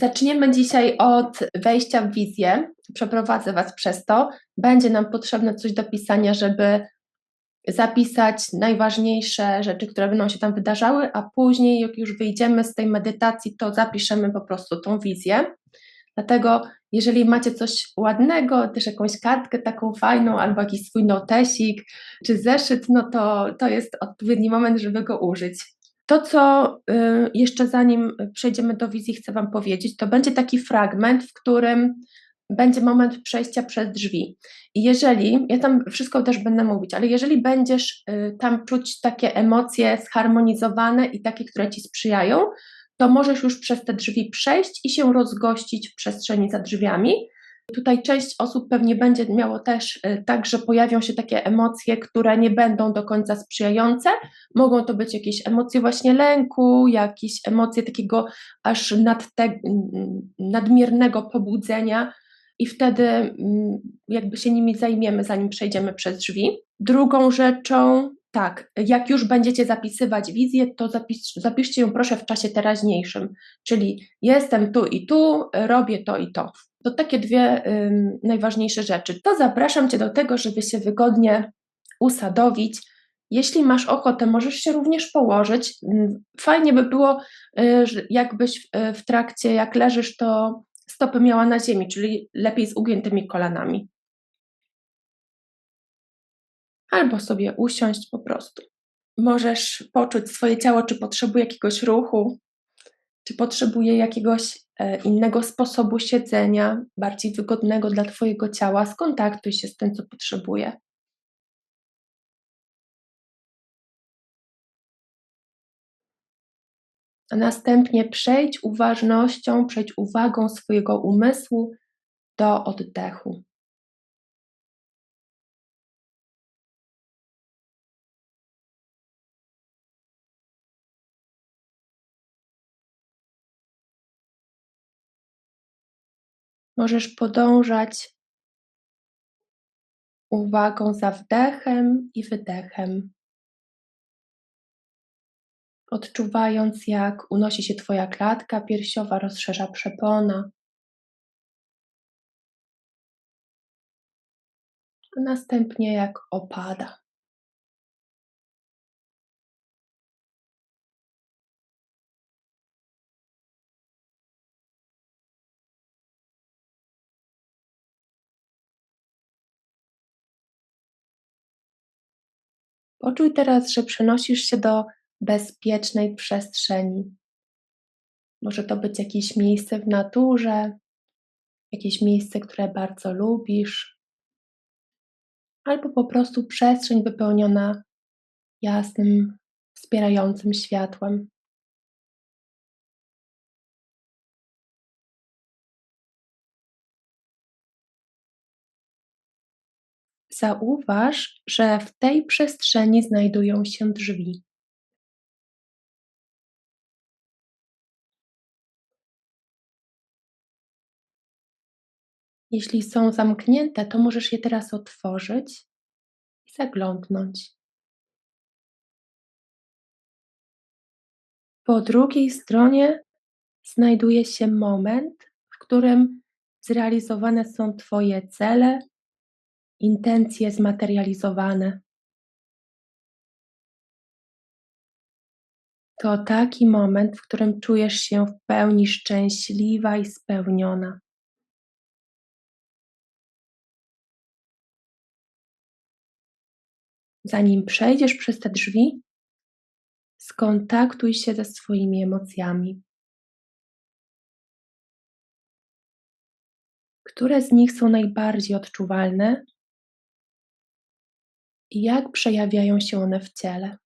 Zaczniemy dzisiaj od wejścia w wizję. Przeprowadzę Was przez to. Będzie nam potrzebne coś do pisania, żeby zapisać najważniejsze rzeczy, które będą się tam wydarzały, a później, jak już wyjdziemy z tej medytacji, to zapiszemy po prostu tą wizję. Dlatego, jeżeli macie coś ładnego, też jakąś kartkę taką fajną, albo jakiś swój notesik, czy zeszyt, no to, to jest odpowiedni moment, żeby go użyć. To, co y, jeszcze zanim przejdziemy do wizji, chcę Wam powiedzieć, to będzie taki fragment, w którym będzie moment przejścia przez drzwi. I jeżeli, ja tam wszystko też będę mówić, ale jeżeli będziesz y, tam czuć takie emocje zharmonizowane i takie, które ci sprzyjają, to możesz już przez te drzwi przejść i się rozgościć w przestrzeni za drzwiami. Tutaj część osób pewnie będzie miało też y, tak, że pojawią się takie emocje, które nie będą do końca sprzyjające. Mogą to być jakieś emocje właśnie lęku, jakieś emocje takiego aż nad te, nadmiernego pobudzenia, i wtedy mm, jakby się nimi zajmiemy, zanim przejdziemy przez drzwi. Drugą rzeczą, tak, jak już będziecie zapisywać wizję, to zapis, zapiszcie ją proszę w czasie teraźniejszym, czyli jestem tu i tu, robię to i to. To takie dwie najważniejsze rzeczy. To zapraszam Cię do tego, żeby się wygodnie usadowić. Jeśli masz ochotę, możesz się również położyć. Fajnie by było, y, jakbyś w trakcie, jak leżysz, to stopy miała na ziemi, czyli lepiej z ugiętymi kolanami. Albo sobie usiąść po prostu. Możesz poczuć swoje ciało, czy potrzebuje jakiegoś ruchu, czy potrzebuje jakiegoś e, innego sposobu siedzenia, bardziej wygodnego dla Twojego ciała. Skontaktuj się z tym, co potrzebuje. a następnie przejdź uważnością, przejdź uwagą swojego umysłu do oddechu. Możesz podążać uwagą za wdechem i wydechem odczuwając jak unosi się Twoja klatka piersiowa, rozszerza przepona. A następnie jak opada. Poczuj teraz, że przenosisz się do bezpiecznej przestrzeni. Może to być jakieś miejsce w naturze, jakieś miejsce, które bardzo lubisz, albo po prostu przestrzeń wypełniona jasnym, wspierającym światłem. Zauważ, że w tej przestrzeni znajdują się drzwi. Jeśli są zamknięte, to możesz je teraz otworzyć i zaglądnąć. Po drugiej stronie znajduje się moment, w którym zrealizowane są Twoje cele, intencje zmaterializowane. To taki moment, w którym czujesz się w pełni szczęśliwa i spełniona. Zanim przejdziesz przez te drzwi, skontaktuj się ze swoimi emocjami. Które z nich są najbardziej odczuwalne i jak przejawiają się one w ciele?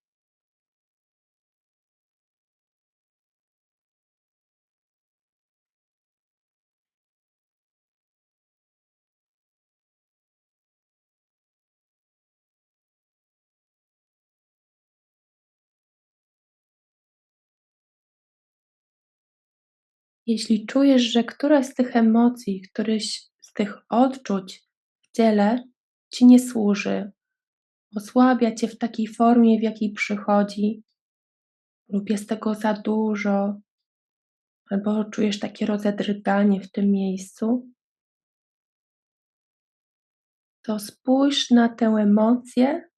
Jeśli czujesz, że któraś z tych emocji, któryś z tych odczuć w ciele ci nie służy, osłabia cię w takiej formie, w jakiej przychodzi, lub jest tego za dużo, albo czujesz takie rozedrganie w tym miejscu, to spójrz na tę emocję,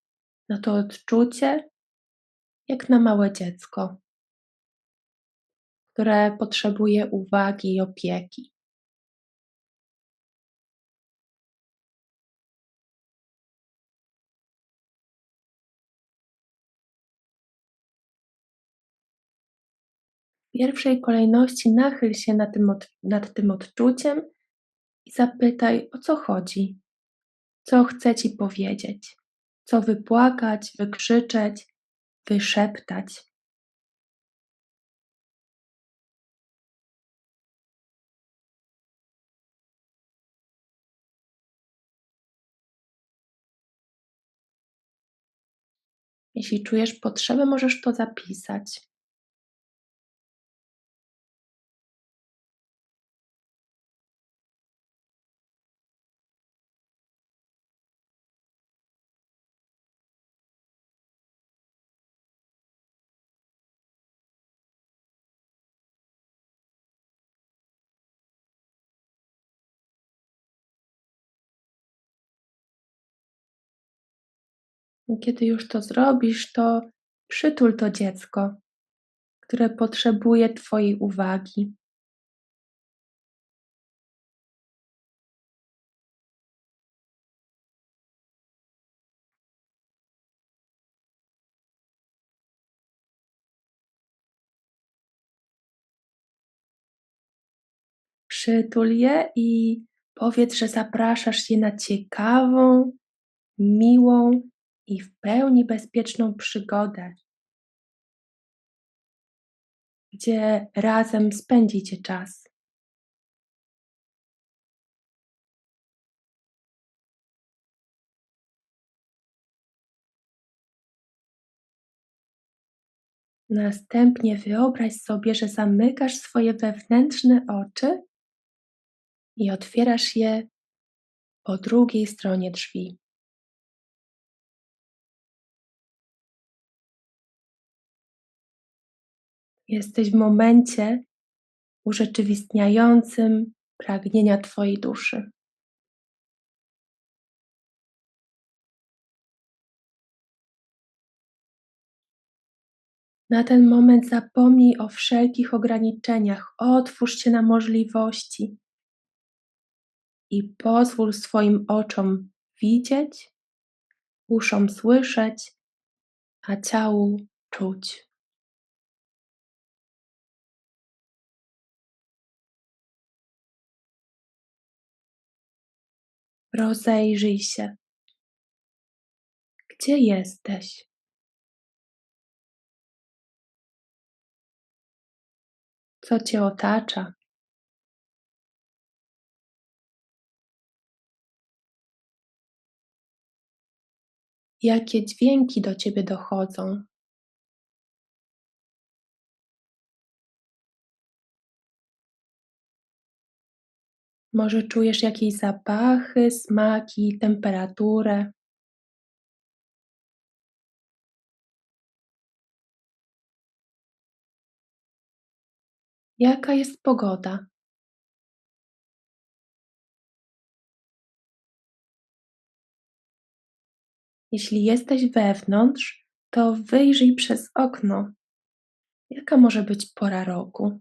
na to odczucie, jak na małe dziecko, które potrzebuje uwagi i opieki. Pierwszej kolejności nachyl się nad tym, od, nad tym odczuciem i zapytaj, o co chodzi, co chce ci powiedzieć, co wypłakać, wykrzyczeć, wyszeptać. Jeśli czujesz potrzebę, możesz to zapisać. Kiedy już to zrobisz, to przytul to dziecko, które potrzebuje Twojej uwagi. Przytul je i powiedz, że zapraszasz je na ciekawą, miłą i w pełni bezpieczną przygodę, gdzie razem spędzicie czas. Następnie wyobraź sobie, że zamykasz swoje wewnętrzne oczy i otwierasz je po drugiej stronie drzwi. Jesteś w momencie urzeczywistniającym pragnienia Twojej duszy. Na ten moment zapomnij o wszelkich ograniczeniach, otwórz się na możliwości i pozwól swoim oczom widzieć, uszom słyszeć, a ciału czuć. Rozejrzyj się. Gdzie jesteś? Co cię otacza? Jakie dźwięki do ciebie dochodzą? Może czujesz jakieś zapachy, smaki, temperaturę? Jaka jest pogoda? Jeśli jesteś wewnątrz, to wyjrzyj przez okno. Jaka może być pora roku?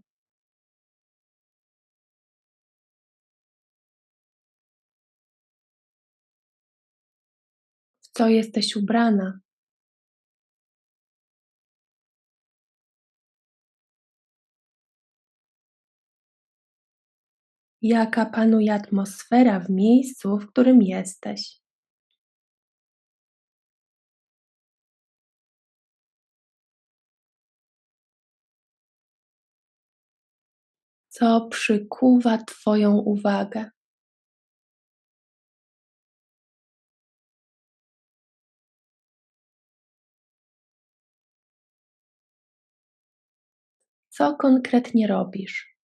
Co jesteś ubrana? Jaka panuje atmosfera w miejscu, w którym jesteś? Co przykuwa Twoją uwagę? Co konkretnie robisz?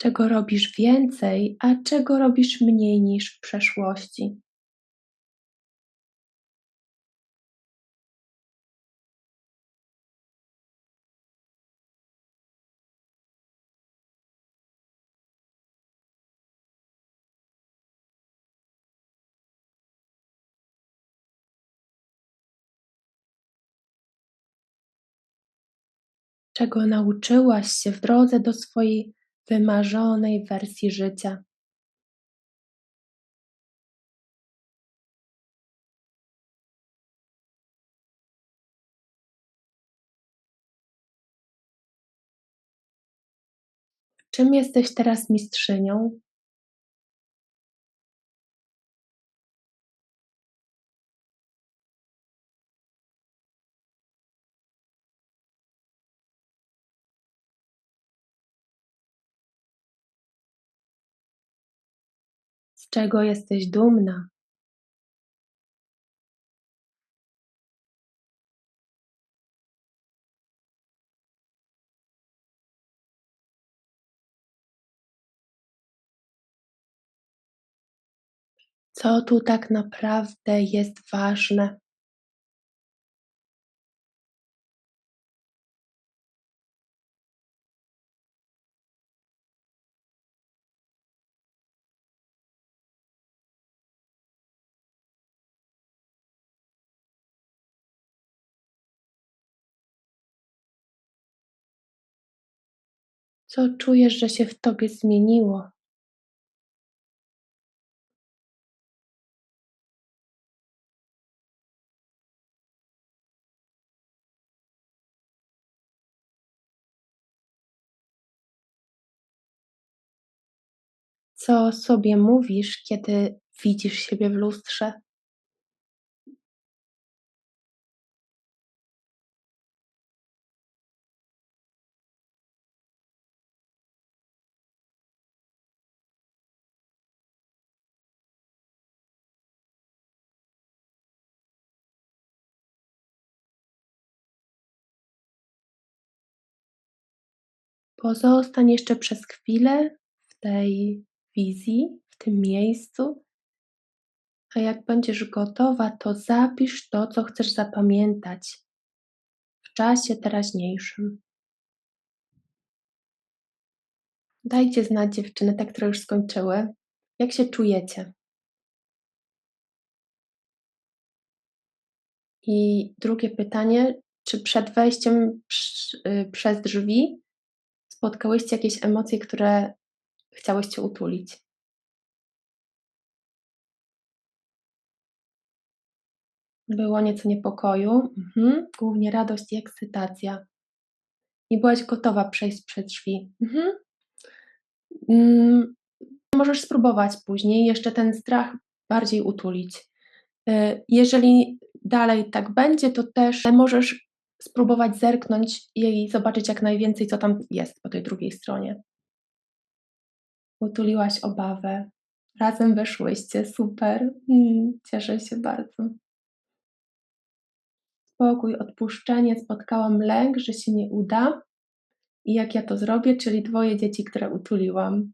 Czego robisz więcej, a czego robisz mniej niż w przeszłości? Czego nauczyłaś się w drodze do swojej wymarzonej wersji życia? Czym jesteś teraz mistrzynią? Czego jesteś dumna? Co tu tak naprawdę jest ważne? Co czujesz, że się w tobie zmieniło? Co sobie mówisz, kiedy widzisz siebie w lustrze? Pozostań jeszcze przez chwilę w tej wizji, w tym miejscu, a jak będziesz gotowa, to zapisz to, co chcesz zapamiętać w czasie teraźniejszym. Dajcie znać dziewczyny, te, które już skończyły, jak się czujecie. I drugie pytanie, czy przed wejściem y, przez drzwi spotkałyście jakieś emocje, które chciałyście utulić? Było nieco niepokoju, mhm. głównie radość i ekscytacja. Nie byłaś gotowa przejść przed drzwi. Mhm. Mm, możesz spróbować później jeszcze ten strach bardziej utulić. Y, jeżeli dalej tak będzie, to też możesz spróbować zerknąć i zobaczyć jak najwięcej, co tam jest po tej drugiej stronie. Utuliłaś obawę. Razem weszłyście, super. Mm, cieszę się bardzo. Spokój, odpuszczenie, spotkałam lęk, że się nie uda. I jak ja to zrobię, czyli dwoje dzieci, które utuliłam.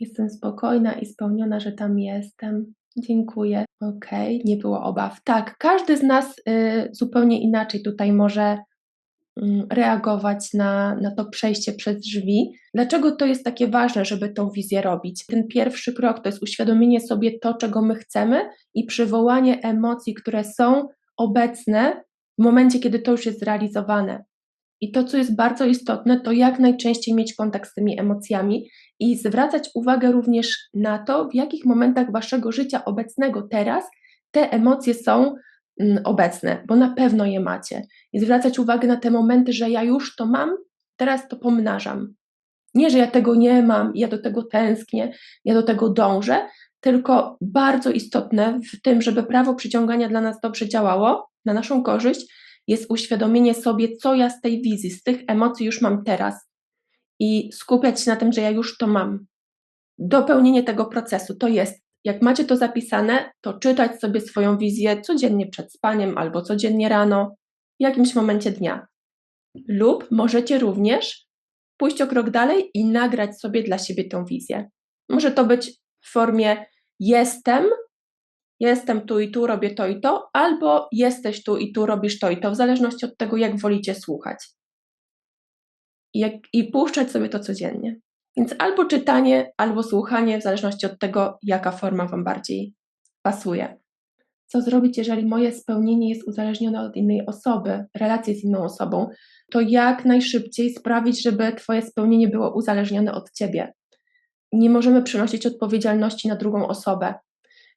Jestem spokojna i spełniona, że tam jestem. Dziękuję. Okej, nie było obaw. Tak, każdy z nas y, zupełnie inaczej tutaj może mm, reagować na, na to przejście przez drzwi. Dlaczego to jest takie ważne, żeby tą wizję robić? Ten pierwszy krok to jest uświadomienie sobie to, czego my chcemy i przywołanie emocji, które są obecne w momencie, kiedy to już jest zrealizowane. I to, co jest bardzo istotne, to jak najczęściej mieć kontakt z tymi emocjami i zwracać uwagę również na to, w jakich momentach waszego życia obecnego teraz te emocje są mm, obecne, bo na pewno je macie. I zwracać uwagę na te momenty, że ja już to mam, teraz to pomnażam. Nie, że ja tego nie mam, ja do tego tęsknię, ja do tego dążę, tylko bardzo istotne w tym, żeby prawo przyciągania dla nas dobrze działało, na naszą korzyść, jest uświadomienie sobie, co ja z tej wizji, z tych emocji już mam teraz i skupiać się na tym, że ja już to mam. Dopełnienie tego procesu to jest, jak macie to zapisane, to czytać sobie swoją wizję codziennie przed spaniem albo codziennie rano, w jakimś momencie dnia. Lub możecie również pójść o krok dalej i nagrać sobie dla siebie tą wizję. Może to być w formie jestem, jestem tu i tu, robię to i to, albo jesteś tu i tu, robisz to i to, w zależności od tego, jak wolicie słuchać. I, jak, i puszczać sobie to codziennie. Więc albo czytanie, albo słuchanie, w zależności od tego, jaka forma Wam bardziej pasuje. Co zrobić, jeżeli moje spełnienie jest uzależnione od innej osoby, relacje z inną osobą? To jak najszybciej sprawić, żeby Twoje spełnienie było uzależnione od Ciebie. Nie możemy przenosić odpowiedzialności na drugą osobę.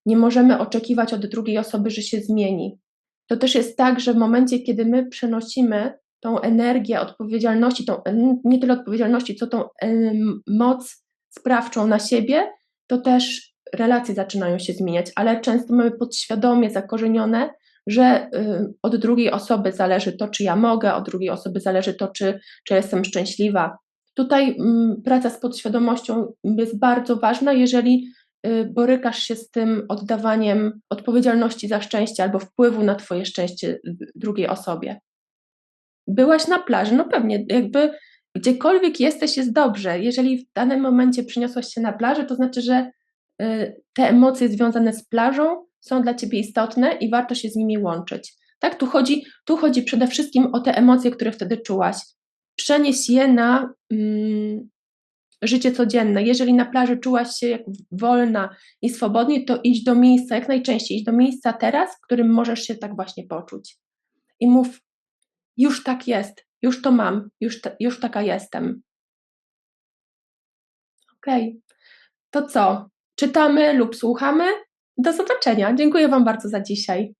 Nie możemy oczekiwać od drugiej osoby, że się zmieni. To też jest tak, że w momencie, kiedy my przenosimy tą energię odpowiedzialności, tą, nie tyle odpowiedzialności, co tą moc sprawczą na siebie, to też relacje zaczynają się zmieniać, ale często mamy podświadomie zakorzenione, że y, od drugiej osoby zależy to, czy ja mogę, od drugiej osoby zależy to, czy, czy jestem szczęśliwa. Tutaj mm, praca z podświadomością jest bardzo ważna, jeżeli borykasz się z tym oddawaniem odpowiedzialności za szczęście albo wpływu na Twoje szczęście drugiej osobie. Byłaś na plaży, no pewnie, jakby gdziekolwiek jesteś, jest dobrze. Jeżeli w danym momencie przyniosłaś się na plażę, to znaczy, że y, te emocje związane z plażą są dla ciebie istotne i warto się z nimi łączyć. Tak, tu chodzi, tu chodzi przede wszystkim o te emocje, które wtedy czułaś. Przenieś je na mm, życie codzienne. Jeżeli na plaży czułaś się jak wolna i swobodnie, to idź do miejsca, jak najczęściej idź do miejsca teraz, w którym możesz się tak właśnie poczuć. I mów, już tak jest, już to mam, już, ta, już taka jestem. Okej, okay. to co? Czytamy lub słuchamy? Do zobaczenia. Dziękuję Wam bardzo za dzisiaj.